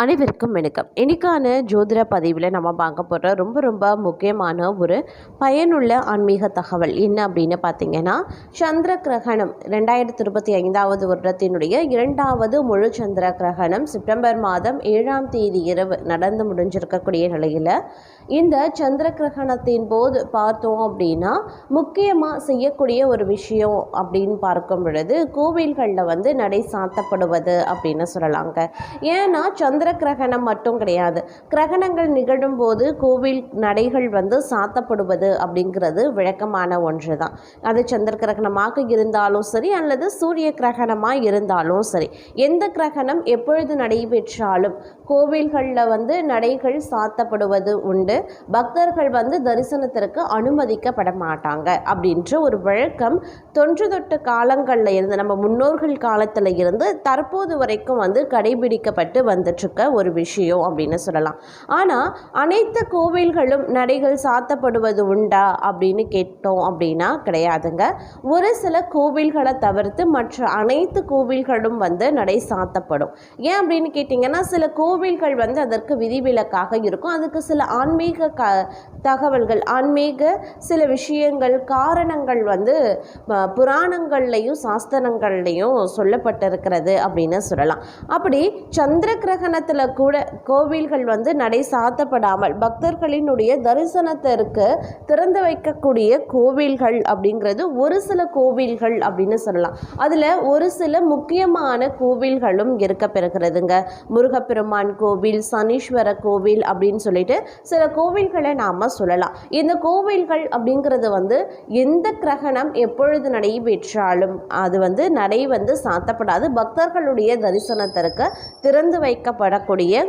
அனைவருக்கும் வணக்கம். இன்னைக்கான ஜோதிட பதிவில் நம்ம பார்க்க போகிற ரொம்ப ரொம்ப முக்கியமான ஒரு பயனுள்ள ஆன்மீக தகவல் என்ன அப்படின்னு பார்த்தீங்கன்னா சந்திர கிரகணம் ரெண்டாயிரத்தி இருபத்தி ஐந்தாவது வருடத்தினுடைய இரண்டாவது முழு சந்திர கிரகணம் செப்டம்பர் மாதம் ஏழாம் தேதி இரவு நடந்து முடிஞ்சிருக்கக்கூடிய நிலையில் இந்த சந்திர கிரகணத்தின் போது பார்த்தோம் அப்படின்னா முக்கியமாக செய்யக்கூடிய ஒரு விஷயம் அப்படின்னு பார்க்கும் பொழுது கோவில்களில் வந்து நடை சாத்தப்படுவது அப்படின்னு சொல்லலாங்க. ஏன்னா சந்திர கிரகணம் மட்டும் கிடையாது. கிரகணங்கள் நிகழும் போது கோவில் நடைகள் வந்து சாத்தப்படுவது அப்படிங்கிறது விளக்கமான ஒன்று தான் அது சந்திர கிரகணமாக இருந்தாலும் சரி அல்லது சூரிய கிரகணமாக இருந்தாலும் சரி எந்த கிரகணம் எப்பொழுது நடைபெற்றாலும் கோவில்களில் வந்து நடைகள் சாத்தப்படுவது உண்டு. பக்தர்கள் வந்து தரிசனத்திற்கு அனுமதிக்கப்பட மாட்டாங்க அப்படின்ற ஒரு வழக்கம் தொன்று தொட்டு காலங்களில் இருந்து நம்ம முன்னோர்கள் காலத்தில் இருந்து தற்போது வரைக்கும் வந்து கடைபிடிக்கப்பட்டு வந்துட்டுருக்க ஒரு விஷயம் அப்படின்னு சொல்லலாம். ஆனால் அனைத்து கோவில்களும் நடைகள் சாத்தப்படுவது உண்டா அப்படின்னு கேட்டோம் அப்படின்னா கிடையாதுங்க. ஒரு சில கோவில்களை தவிர்த்து மற்ற அனைத்து கோவில்களும் வந்து நடை சாத்தப்படும். ஏன் அப்படின்னு கேட்டிங்கன்னா சில கோவில்கள் வந்து அதற்கு விதிவிலக்காக இருக்கும். அதுக்கு சில ஆன்மீக க தகவல்கள் ஆன்மீக சில விஷயங்கள் காரணங்கள் வந்து புராணங்கள்லையும் சாஸ்திரங்கள்லையும் சொல்லப்பட்டிருக்கிறது அப்படின்னு சொல்லலாம். அப்படி சந்திர கிரகணத்தில் கூட கோவில்கள் வந்து நடை சாத்தப்படாமல் பக்தர்களினுடைய தரிசனத்திற்கு திறந்து வைக்கக்கூடிய கோவில்கள் அப்படிங்கிறது ஒரு சில கோவில்கள் அப்படின்னு சொல்லலாம். அதில் ஒரு சில முக்கியமான கோவில்களும் இருக்க பெறுகிறதுங்க முருகப்பெருமான் கோவில் சனீஸ்வர கோவில் அப்படின்னு சொல்லிட்டு சில கோவில்களை நாம் சொல்லலாம். இந்த கோவில்கள் அப்படிங்கிறது வந்து எந்த கிரகணம் எப்பொழுது நடைபெற்றாலும் அது வந்து நடை வந்து சாத்தப்படாது. பக்தர்களுடைய தரிசனத்திற்கு திறந்து வைக்கப்படக்கூடிய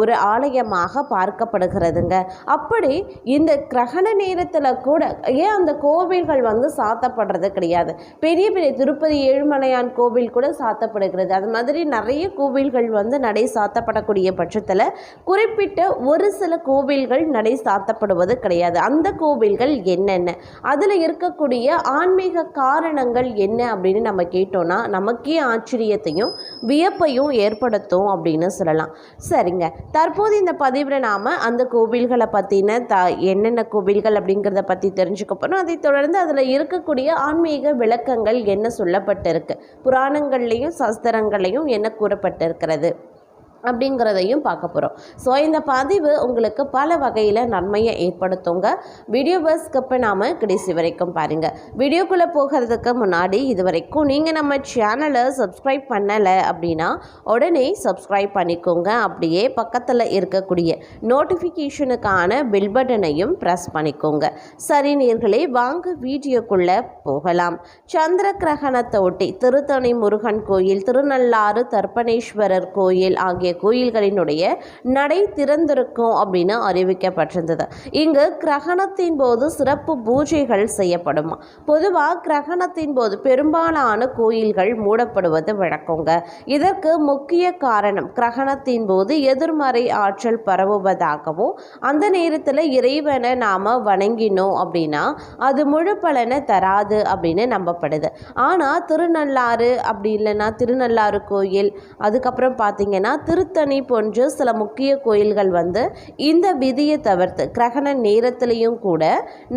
ஒரு ஆலயமாக பார்க்கப்படுகிறதுங்க. அப்படி இந்த கிரகண நேரத்தில் கூட ஏன் அந்த கோவில்கள் வந்து சாத்தப்படுறது கிடையாது? பெரிய பெரிய திருப்பதி ஏழுமலையான் கோவில் கூட சாத்தப்படுகிறது. அது மாதிரி நிறைய கோவில்கள் வந்து நடை சாத்தப்படக்கூடிய பட்சத்தில் குறிப்பிட்ட ஒரு சில கோவில்கள் நடை சாத்தப்படுவது கிடையாது. அந்த கோவில்கள் என்னென்ன? அதில் இருக்கக்கூடிய ஆன்மீக காரணங்கள் என்ன அப்படின்னு நம்ம கேட்டோன்னா நமக்கே ஆச்சரியத்தையும் வியப்பையும் ஏற்படுத்தும் அப்படின்னு சொல்லலாம். சரிங்க. தற்போது இந்த பதிவில் நாம் அந்த கோவில்களை பற்றின த என்னென்ன கோவில்கள் அப்படிங்கிறத பற்றி தெரிஞ்சுக்க போகிறோம் அதைத் தொடர்ந்து அதில் இருக்கக்கூடிய ஆன்மீக விளக்கங்கள் என்ன சொல்லப்பட்டிருக்கு? புராணங்கள்லேயும் சாஸ்திரங்கள்லையும் என்ன கூறப்பட்டிருக்கிறது? அப்படிங்கிறதையும் பார்க்க போகிறோம் ஸோ இந்த பதிவு உங்களுக்கு பல வகையில் நன்மையை ஏற்படுத்துங்க. வீடியோவை ஸ்கிப் பண்ணாமல் கடைசி வரைக்கும் பாருங்கள் வீடியோக்குள்ளே போகிறதுக்கு முன்னாடி இது வரைக்கும் நீங்கள் நம்ம சேனலை சப்ஸ்கிரைப் பண்ணலை அப்படின்னா உடனே சப்ஸ்கிரைப் பண்ணிக்கோங்க. அப்படியே பக்கத்தில் இருக்கக்கூடிய நோட்டிஃபிகேஷனுக்கான பில் பட்டனையும் ப்ரெஸ் பண்ணிக்கோங்க. சரி நேர்களே வாங்க வீடியோக்குள்ளே போகலாம். சந்திர கிரகணத்தை ஒட்டி திருத்தணி முருகன் கோயில் திருநள்ளாறு தர்ப்பணேஸ்வரர் கோயில் ஆகிய கோயில்களினுடைய நடை திறந்திருக்கும் அப்படின்னு அறிவிக்கப்பட்டிருந்தது. இங்கு கிரகணத்தின் போது சிறப்பு பூஜைகள் செய்யப்படுமா. பொதுவாக கிரகணத்தின் போது பெரும்பாலான கோயில்கள் மூடப்படுவது வழக்கங்க. இதற்கு முக்கிய காரணம் கிரகணத்தின் போது எதிர்மறை ஆற்றல் பரவுவதாகவும் அந்த நேரத்தில் இறைவனை நாம் வணங்கினோம் அப்படின்னா அது முழு பலனை தராது அப்படின்னு நம்பப்படுது. ஆனால் திருநள்ளாறு அப்படி இல்லைன்னா திருநள்ளாறு கோயில் அதுக்கப்புறம் பார்த்தீங்கன்னா திருத்தணி போன்ற சில முக்கிய கோயில்கள் வந்து இந்த விதியை தவிர்த்து கிரகண நேரத்திலையும் கூட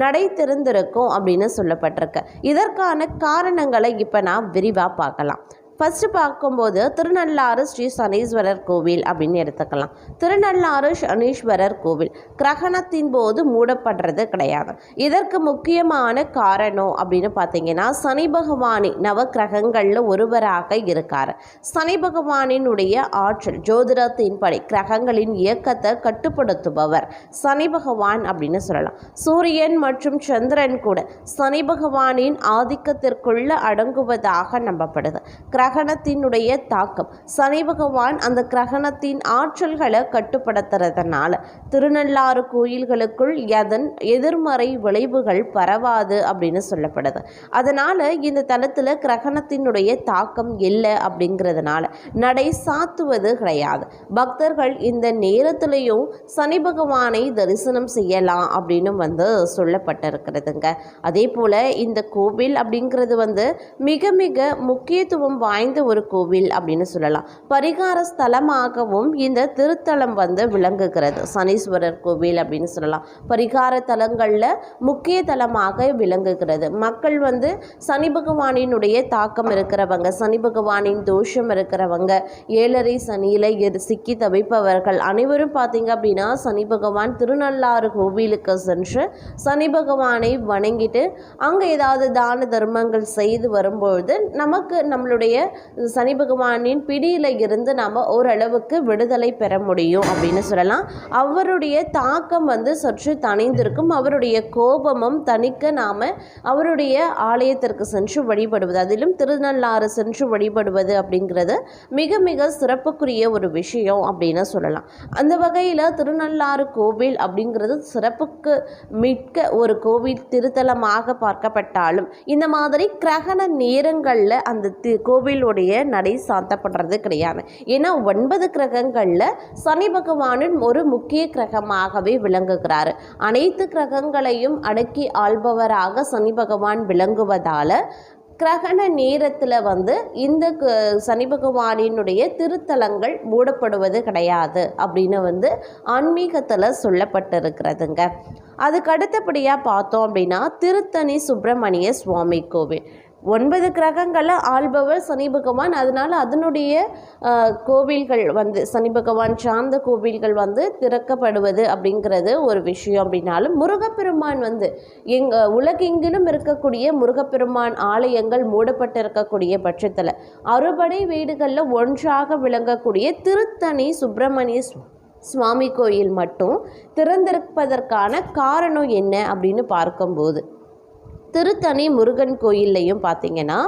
நடை திறந்திருக்கும் அப்படின்னு சொல்லப்பட்டிருக்கு. இதற்கான காரணங்களை இப்போ நான் விரிவாக பார்க்கலாம். ஃபஸ்ட்டு பார்க்கும்போது திருநள்ளாறு ஸ்ரீ சனீஸ்வரர் கோவில் அப்படின்னு எடுத்துக்கலாம். திருநள்ளாறு சனீஸ்வரர் கோவில். கிரகணத்தின் போது மூடப்படுறது கிடையாது. இதற்கு முக்கியமான காரணம் அப்படின்னு பார்த்தீங்கன்னா சனி பகவானி நவ கிரகங்களில் ஒருவராக இருக்கார். சனி பகவானினுடைய ஆற்றல் ஜோதிடத்தின்படி கிரகங்களின் இயக்கத்தை கட்டுப்படுத்துபவர் சனி பகவான் அப்படின்னு சொல்லலாம். சூரியன் மற்றும் சந்திரன் கூட சனி பகவானின் ஆதிக்கத்திற்குள்ள அடங்குவதாக நம்பப்படுது. கிர கிரகணத்தினுடைய தாக்கம். சனி பகவான் அந்த கிரகணத்தின் ஆற்றல்களை கட்டுப்படுத்துறதுனால திருநள்ளாறு கோயில்களுக்குள் எதன் எதிர்மறை விளைவுகள் பரவாது அப்படின்னு சொல்லப்படுது. அதனால் இந்த தளத்தில் கிரகணத்தினுடைய தாக்கம் இல்லை அப்படிங்கிறதுனால நடை சாத்துவது கிடையாது. பக்தர்கள் இந்த நேரத்திலையும் சனி பகவானை தரிசனம் செய்யலாம் அப்படின்னு வந்து சொல்லப்பட்டிருக்கிறதுங்க. அதே போல் இந்த கோவில் அப்படிங்கிறது வந்து மிக மிக முக்கியத்துவம் வாய்ந்த வாய்ந்த ஒரு கோவில் அப்படின்னு சொல்லலாம். பரிகார ஸ்தலமாகவும் இந்த திருத்தலம் வந்து விளங்குகிறது. சனீஸ்வரர் கோவில் அப்படின்னு சொல்லலாம். பரிகார தலங்களில் முக்கிய தலமாக விளங்குகிறது. மக்கள் வந்து சனி பகவானினுடைய தாக்கம் இருக்கிறவங்க சனி பகவானின் தோஷம் இருக்கிறவங்க ஏழரை சனியில் எது சிக்கி தவிப்பவர்கள் அனைவரும் பார்த்தீங்க அப்படின்னா சனி பகவான் திருநள்ளாறு கோவிலுக்கு சென்று சனி பகவானை வணங்கிட்டு அங்கே ஏதாவது தான தர்மங்கள் செய்து வரும்பொழுது நமக்கு நம்மளுடைய சனி பகவானின் பிடியில் இருந்து நாம் ஓரளவுக்கு விடுதலை பெற முடியும் அப்படின்னு சொல்லலாம். அவருடைய தாக்கம் வந்து சற்று தணிந்திருக்கும். அவருடைய கோபமும் தணிக்க நாம் அவருடைய ஆலயத்திற்கு சென்று வழிபடுவது அதிலும் திருநள்ளாறு சென்று வழிபடுவது அப்படிங்கிறது மிக மிக சிறப்புக்குரிய ஒரு விஷயம் அப்படின்னு சொல்லலாம். அந்த வகையில் திருநள்ளாறு கோவில் அப்படிங்கிறது சிறப்புக்கு மிக்க ஒரு கோவில் திருத்தலமாக பார்க்கப்பட்டாலும் இந்த மாதிரி கிரகண நேரங்களில் அந்த கோவில் கோவிலுடைய நடை சாத்தப்படுறது கிடையாது. ஏன்னா ஒன்பது கிரகங்களில் சனி பகவானின் ஒரு முக்கிய கிரகமாகவே விளங்குகிறார். அனைத்து கிரகங்களையும் அடக்கி ஆள்பவராக சனி பகவான் விளங்குவதால் கிரகண நேரத்தில் வந்து இந்த சனி பகவானினுடைய திருத்தலங்கள் மூடப்படுவது கிடையாது அப்படின்னு வந்து ஆன்மீகத்தில் சொல்லப்பட்டிருக்கிறதுங்க. அதுக்கு அடுத்தபடியாக பார்த்தோம் அப்படின்னா திருத்தணி சுப்பிரமணிய சுவாமி கோவில். ஒன்பது கிரகங்களை ஆள்பவர் சனி பகவான். அதனால் அதனுடைய கோவில்கள் வந்து சனி பகவான் சார்ந்த கோவில்கள் வந்து திறக்கப்படுவது அப்படிங்கிறது ஒரு விஷயம் அப்படின்னாலும் முருகப்பெருமான் வந்து எங்க உலகெங்கிலும் இருக்கக்கூடிய முருகப்பெருமான் ஆலயங்கள் மூடப்பட்டிருக்கக்கூடிய பட்சத்தில் அறுபடை வீடுகளில் ஒன்றாக விளங்கக்கூடிய திருத்தணி சுப்பிரமணிய சுவாமி கோயில் மட்டும் திறந்திருப்பதற்கான காரணம் என்ன அப்படின்னு பார்க்கும்போது திருத்தணி முருகன் கோயில்லையும் பார்த்தீங்கன்னா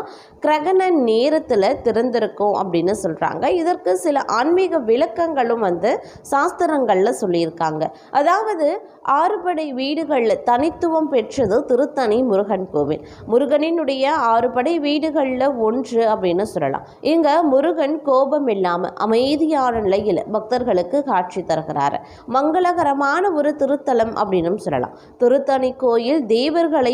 கிரகண நேரத்தில் திறந்திருக்கும் அப்படின்னு சொல்கிறாங்க இதற்கு சில ஆன்மீக விளக்கங்களும் வந்து சாஸ்திரங்களில் சொல்லியிருக்காங்க. அதாவது ஆறுபடை வீடுகளில் தனித்துவம் பெற்றது திருத்தணி முருகன் கோவில். முருகனினுடைய ஆறுபடை வீடுகளில் ஒன்று அப்படின்னு சொல்லலாம். இங்கே முருகன் கோபம் இல்லாமல் அமைதியான நிலையில் பக்தர்களுக்கு காட்சி தருகிறார். மங்களகரமான ஒரு திருத்தலம் அப்படின்னும் சொல்லலாம். திருத்தணி கோயில் தேவர்களை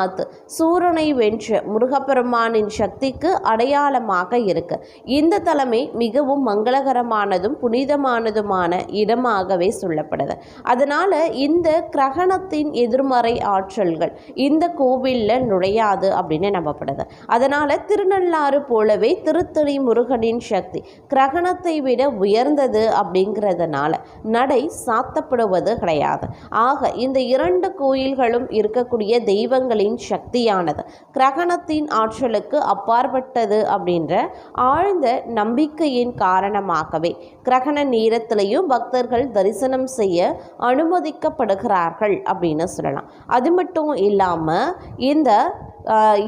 பாதுகாத்து சூரனை வென்ற முருகப்பெருமானின் சக்திக்கு அடையாளமாக இருக்கு. இந்த தலமே மிகவும் மங்களகரமானதும் புனிதமானதுமான இடமாகவே சொல்லப்படுது. அதனால இந்த கிரகணத்தின் எதிர்மறை ஆற்றல்கள் இந்த கோவிலில் நுழையாது அப்படின்னு நம்பப்படுது. அதனால திருநள்ளாறு போலவே திருத்தணி முருகனின் சக்தி கிரகணத்தை விட உயர்ந்தது அப்படிங்கிறதுனால நடை சாத்தப்படுவது கிடையாது. ஆக இந்த இரண்டு கோயில்களும் இருக்கக்கூடிய தெய்வங்களின் சக்தியானது. கிரகணத்தின் ஆற்றலுக்கு அப்பாற்பட்டது அப்படின்ற ஆழ்ந்த நம்பிக்கையின் காரணமாகவே கிரகண நேரத்திலையும் பக்தர்கள் தரிசனம் செய்ய அனுமதிக்கப்படுகிறார்கள் அப்படின்னு சொல்லலாம். அது மட்டும் இல்லாமல் இந்த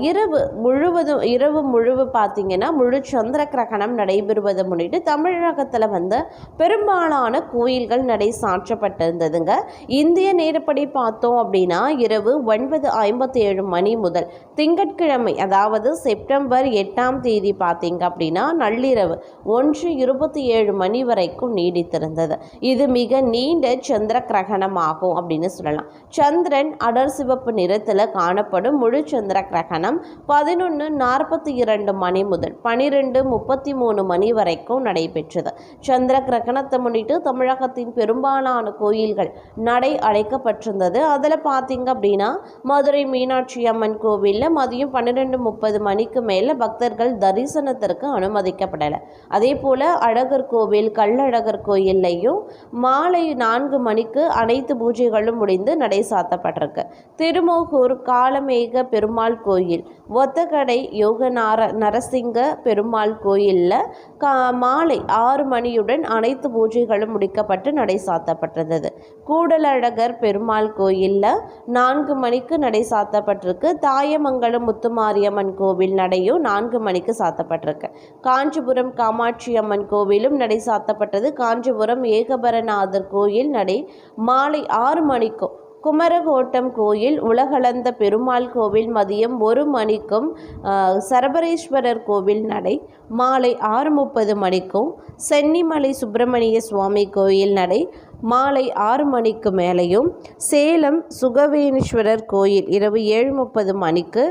இரவு முழுவதும் இரவு முழுவ பார்த்திங்கன்னா முழு சந்திர கிரகணம் நடைபெறுவதை முன்னிட்டு தமிழகத்தில் வந்து பெரும்பாலான கோயில்கள் நடை சாற்றப்பட்டிருந்ததுங்க. இந்திய நேரப்படி பார்த்தோம் அப்படின்னா இரவு ஒன்பது ஐம்பத்தி ஏழு மணி முதல் திங்கட்கிழமை அதாவது செப்டம்பர் எட்டாம் தேதி பார்த்தீங்க அப்படின்னா நள்ளிரவு ஒன்று இருபத்தி ஏழு மணி வரைக்கும் நீடித்திருந்தது. இது மிக நீண்ட சந்திர கிரகணம் ஆகும் அப்படின்னு சொல்லலாம். சந்திரன் அடர் சிவப்பு நிறத்தில் காணப்படும் முழு சந்திர கிரகணம் பதினொன்று நாற்பத்தி இரண்டு மணி முதல் பனிரெண்டு முப்பத்தி மூணு மணி வரைக்கும் நடைபெற்றது. சந்திர கிரகணத்தை முன்னிட்டு தமிழகத்தின் பெரும்பாலான கோயில்கள் நடை அழைக்கப்பட்டிருந்தது அதில் பார்த்தீங்க அப்படின்னா மதுரை மீனாட்சி அம்மன் கோவிலில் மதியம் பன்னிரெண்டு முப்பது மணிக்கு மேலே பக்தர்கள் தரிசனத்திற்கு அனுமதிக்கப்படலை. அதே போல் அழகர் கோவில் கள்ளழகர் கோயில்லையும் மாலை நான்கு மணிக்கு அனைத்து பூஜைகளும் முடிந்து நடை சாத்தப்பட்டிருக்கு. திருமோகூர் காலமேக பெருமாள் கோயில். ஒத்தக்கடை யோகநார நரசிங்க பெருமாள் கோயிலில் கா மாலை ஆறு மணியுடன் அனைத்து பூஜைகளும் முடிக்கப்பட்டு நடை சாத்தப்பட்டிருந்தது. கூடலழகர் பெருமாள் கோயிலில் நான்கு மணிக்கு நடை சாத்தப்பட்டிருக்கு. தாயமங்கலம் முத்துமாரியம்மன் கோவில் நடையும் நான்கு மணிக்கு சாத்தப்பட்டிருக்கு. காஞ்சிபுரம் காமாட்சி அம்மன் கோவிலும் நடை சாத்தப்பட்டது. காஞ்சிபுரம் ஏகபரநாதர் கோயில் நடை மாலை ஆறு மணிக்கும் குமரகோட்டம் கோயில் உலகளந்த பெருமாள் கோவில் மதியம் ஒரு மணிக்கும் ஆஹ், சரபரேஸ்வரர் கோவில் நடை மாலை ஆறு முப்பது மணிக்கும் சென்னிமலை சுப்பிரமணிய சுவாமி கோயில் நடை மாலை ஆறு மணிக்கு மேலேயும் சேலம் சுகவேனீஸ்வரர் கோயில் இரவு ஏழு முப்பது மணிக்கு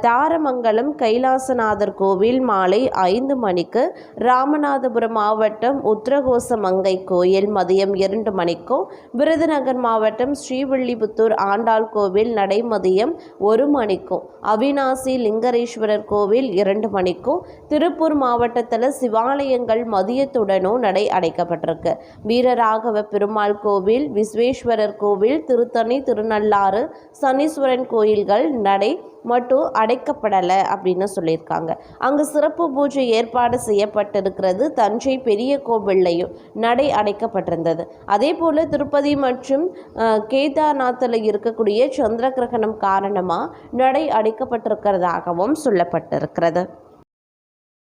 தாரமங்கலம் கைலாசநாதர் கோவில் மாலை ஐந்து மணிக்கு ராமநாதபுரம் மாவட்டம் உத்திரகோசமங்கை கோயில் மதியம் இரண்டு மணிக்கும் விருதுநகர் மாவட்டம் ஸ்ரீவில்லிபுத்தூர் ஆண்டாள் கோவில் நடை மதியம் ஒரு மணிக்கும் அவினாசி லிங்கரேஸ்வரர் கோவில் இரண்டு மணிக்கும் திருப்பூர் மாவட்டத்தில் சிவாலயங்கள் மதியத்துடனும் நடை அடைக்கப்பட்டிருக்கு. வீரராகவ பெருமாள் கோவில் விஸ்வேஸ்வரர் கோவில் திருத்தணி திருநள்ளாறு சனீஸ்வரன் கோயில்கள் நடை மட்டும் அடைக்கப்படலை அப்படின்னு சொல்லியிருக்காங்க. அங்கு சிறப்பு பூஜை ஏற்பாடு செய்யப்பட்டிருக்கிறது. தஞ்சை பெரிய கோவில்லையும் நடை அடைக்கப்பட்டிருந்தது. அதே போல் திருப்பதி மற்றும் கேதார்நாத்தில் இருக்கக்கூடிய சந்திர கிரகணம் காரணமாக நடை அடைக்கப்பட்டிருக்கிறதாகவும் சொல்லப்பட்டிருக்கிறது.